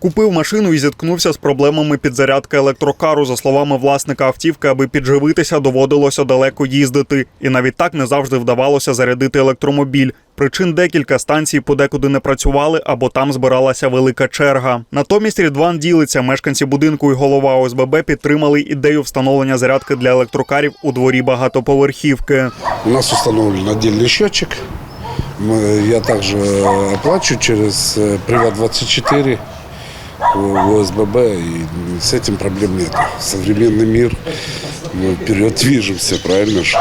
Купив машину і зіткнувся з проблемами підзарядки електрокару. За словами власника автівки, аби підживитися, доводилося далеко їздити. І навіть так не завжди вдавалося зарядити електромобіль. Причин декілька станцій подекуди не працювали або там збиралася велика черга. Натомість Рідван ділиться. Мешканці будинку і голова ОСББ підтримали ідею встановлення зарядки для електрокарів у дворі багатоповерхівки. У нас установлен отдельный счетчик. Мы- Я также оплачу через э, Приват24 в ОСББ, и с этим проблем нет. Современный мир, мы вперед движемся, правильно же?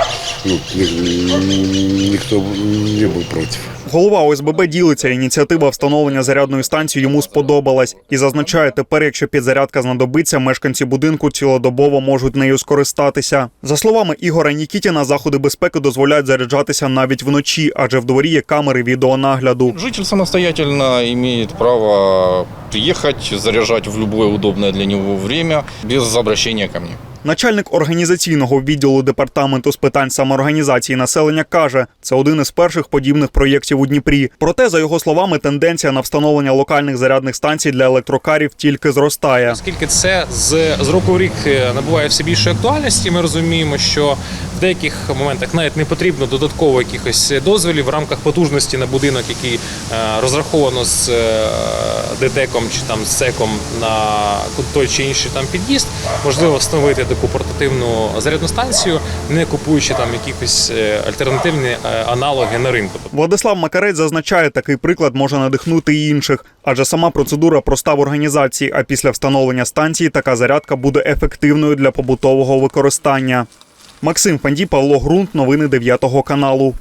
Ну, ни- никто не был против. Голова ОСББ ділиться. Ініціатива встановлення зарядної станції йому сподобалась і зазначає, тепер, якщо підзарядка знадобиться, мешканці будинку цілодобово можуть нею скористатися. За словами Ігора Нікітіна, заходи безпеки дозволяють заряджатися навіть вночі, адже в дворі є камери відеонагляду. Житель самостоятельно имеет право приехать, заряжать в любое удобное для него время, без обращения ко мне. Начальник організаційного відділу департаменту з питань самоорганізації населення каже, це один із перших подібних проєктів у Дніпрі. Проте, за його словами, тенденція на встановлення локальних зарядних станцій для електрокарів тільки зростає. Оскільки це з, з року в рік е, набуває все більше актуальності, ми розуміємо, що деяких моментах навіть не потрібно додатково якихось дозволів в рамках потужності на будинок, який е, розраховано з е, ДТЕКом чи там з СЕКом на той чи інший там під'їзд, можливо встановити таку портативну зарядну станцію, не купуючи там якісь е, альтернативні аналоги на ринку. Владислав Макарець зазначає, такий приклад може надихнути і інших, адже сама процедура проста в організації. А після встановлення станції така зарядка буде ефективною для побутового використання. Максим Фандій, Павло Грунт, новини 9 каналу.